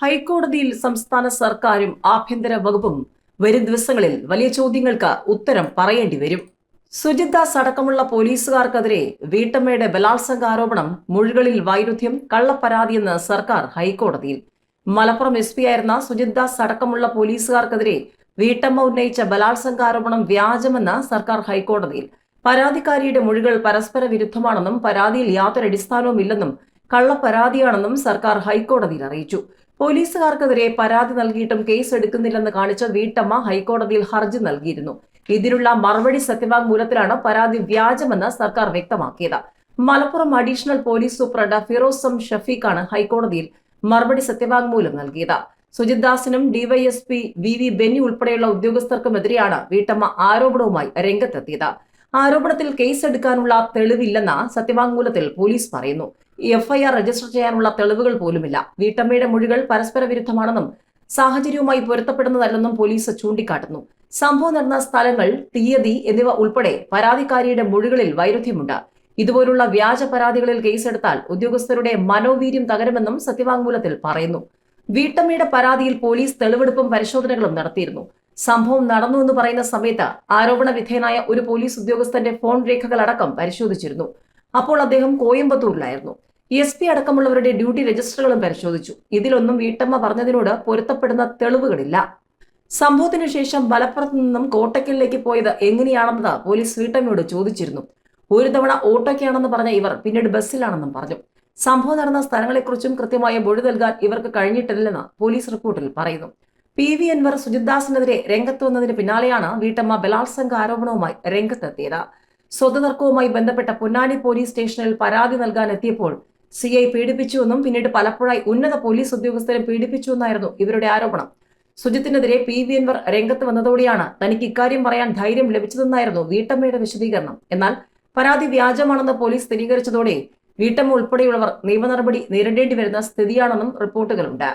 ഹൈക്കോടതിയിൽ സംസ്ഥാന സർക്കാരും ആഭ്യന്തര വകുപ്പും വരും ദിവസങ്ങളിൽ വലിയ ചോദ്യങ്ങൾക്ക് ഉത്തരം പറയേണ്ടി വരും. സുജിത് ദാസ് അടക്കമുള്ള പോലീസുകാർക്കെതിരെ വീട്ടമ്മയുടെ ബലാത്സംഗ ആരോപണം മൊഴികളിൽ വൈരുദ്ധ്യം കള്ളപ്പരാതിയെന്ന് സർക്കാർ ഹൈക്കോടതിയിൽ. മലപ്പുറം എസ് പി ആയിരുന്ന സുജിത് ദാസ് അടക്കമുള്ള പോലീസുകാർക്കെതിരെ വീട്ടമ്മ ഉന്നയിച്ച ബലാത്സംഗ ആരോപണം വ്യാജമെന്ന് സർക്കാർ ഹൈക്കോടതിയിൽ. പരാതിക്കാരിയുടെ മൊഴികൾ പരസ്പര വിരുദ്ധമാണെന്നും പരാതിയിൽ യാതൊരു അടിസ്ഥാനവുമില്ലെന്നും കള്ളപ്പരാതിയാണെന്നും സർക്കാർ ഹൈക്കോടതിയിൽ അറിയിച്ചു. പോലീസുകാർക്കെതിരെ പരാതി നൽകിയിട്ടും കേസ് എടുക്കുന്നില്ലെന്ന് കാണിച്ച വീട്ടമ്മ ഹൈക്കോടതിയിൽ ഹർജി നൽകിയിരുന്നു. ഇതിനുള്ള മറുപടി സത്യവാങ്മൂലത്തിലാണ് പരാതി വ്യാജമെന്ന് സർക്കാർ വ്യക്തമാക്കിയത്. മലപ്പുറം അഡീഷണൽ പോലീസ് സൂപ്രണ്ട് ഫിറോസം ഷഫീഖാണ് ഹൈക്കോടതിയിൽ മറുപടി സത്യവാങ്മൂലം നൽകിയത്. സുജിത് ദാസിനും ഡിവൈഎസ്പി വി വി ബെന്നി ഉൾപ്പെടെയുള്ള ഉദ്യോഗസ്ഥർക്കുമെതിരെയാണ് വീട്ടമ്മ ആരോപണവുമായി രംഗത്തെത്തിയത്. ആരോപണത്തിൽ കേസെടുക്കാനുള്ള തെളിവില്ലെന്ന് സത്യവാങ്മൂലത്തിൽ പോലീസ് പറയുന്നു. എഫ്ഐആർ രജിസ്റ്റർ ചെയ്യാനുള്ള തെളിവുകൾ പോലുമില്ല. വീട്ടമ്മയുടെ മൊഴികൾ പരസ്പര വിരുദ്ധമാണെന്നും സാഹചര്യവുമായി പൊരുത്തപ്പെടുന്നതല്ലെന്നും പോലീസ് ചൂണ്ടിക്കാട്ടുന്നു. സംഭവം നടന്ന സ്ഥലങ്ങൾ തീയതി എന്നിവ ഉൾപ്പെടെ പരാതിക്കാരിയുടെ മൊഴികളിൽ വൈരുദ്ധ്യമുണ്ട്. ഇതുപോലുള്ള വ്യാജ പരാതികളിൽ കേസെടുത്താൽ ഉദ്യോഗസ്ഥരുടെ മനോവീര്യം തകരുമെന്നും സത്യവാങ്മൂലത്തിൽ പറയുന്നു. വീട്ടമ്മയുടെ പരാതിയിൽ പോലീസ് തെളിവെടുപ്പും പരിശോധനകളും നടത്തിയിരുന്നു. സംഭവം നടന്നു എന്ന് പറയുന്ന സമയത്ത് ആരോപണ വിധേയനായ ഒരു പോലീസ് ഉദ്യോഗസ്ഥന്റെ ഫോൺ രേഖകളടക്കം പരിശോധിച്ചിരുന്നു. അപ്പോൾ അദ്ദേഹം കോയമ്പത്തൂരിലായിരുന്നു. എസ് പി അടക്കമുള്ളവരുടെ ഡ്യൂട്ടി രജിസ്റ്ററുകളും പരിശോധിച്ചു. ഇതിലൊന്നും വീട്ടമ്മ പറഞ്ഞതിനോട് പൊരുത്തപ്പെടുന്ന തെളിവുകളില്ല. സംഭവത്തിനു ശേഷം മലപ്പുറത്ത് നിന്നും കോട്ടയ്ക്കലിലേക്ക് പോയത് എങ്ങനെയാണെന്നത് പോലീസ് വീട്ടമ്മയോട് ചോദിച്ചിരുന്നു. ഒരു തവണ ഓട്ടോയ്ക്കാണെന്ന് പറഞ്ഞ ഇവർ പിന്നീട് ബസ്സിലാണെന്നും പറഞ്ഞു. സംഭവം നടന്ന സ്ഥലങ്ങളെക്കുറിച്ചും കൃത്യമായ മൊഴി നൽകാൻ ഇവർക്ക് കഴിഞ്ഞിട്ടില്ലെന്ന് പോലീസ് റിപ്പോർട്ടിൽ പറയുന്നു. പി വി അൻവർ സുജിത്ദാസിനെതിരെ രംഗത്ത് വന്നതിന് പിന്നാലെയാണ് വീട്ടമ്മ ബലാത്സംഗ ആരോപണവുമായി രംഗത്തെത്തിയത്. സ്വത്ത് തർക്കവുമായി ബന്ധപ്പെട്ട പൊന്നാനി പോലീസ് സ്റ്റേഷനിൽ പരാതി നൽകാൻ എത്തിയപ്പോൾ സി ഐ പീഡിപ്പിച്ചുവെന്നും പിന്നീട് പലപ്പോഴായി ഉന്നത പോലീസ് ഉദ്യോഗസ്ഥരെ പീഡിപ്പിച്ചുവെന്നായിരുന്നു ഇവരുടെ ആരോപണം. സുജിത്തിനെതിരെ പി വി എൻവർ രംഗത്ത് വന്നതോടെയാണ് തനിക്ക് ഇക്കാര്യം പറയാൻ ധൈര്യം ലഭിച്ചതെന്നായിരുന്നു വീട്ടമ്മയുടെ വിശദീകരണം. എന്നാൽ പരാതി വ്യാജമാണെന്ന് പോലീസ് സ്ഥിരീകരിച്ചതോടെ വീട്ടമ്മ ഉൾപ്പെടെയുള്ളവർ നിയമ നടപടി നേരിടേണ്ടി വരുന്ന സ്ഥിതിയാണെന്നും റിപ്പോർട്ടുകളുണ്ട്.